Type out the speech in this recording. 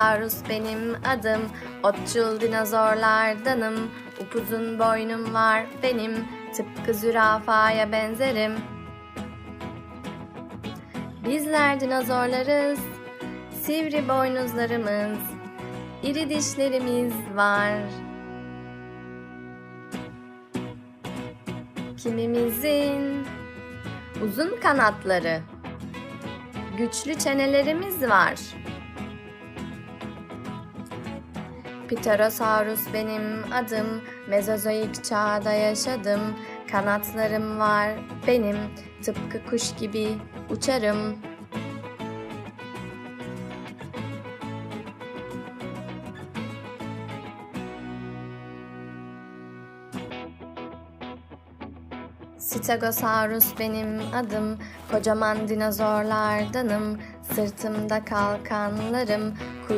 Arus benim adım, otçul dinozorlardanım. Upuzun boynum var benim, tıpkı zürafaya benzerim. Bizler dinozorlarız, sivri boynuzlarımız, iri dişlerimiz var. Kimimizin uzun kanatları, güçlü çenelerimiz var. Pterosaurus benim adım, Mezozoik çağda yaşadım. Kanatlarım var benim, tıpkı kuş gibi uçarım. Stegosaurus benim adım, kocaman dinozorlardanım. Sırtımda kalkanlarım, kuyruğum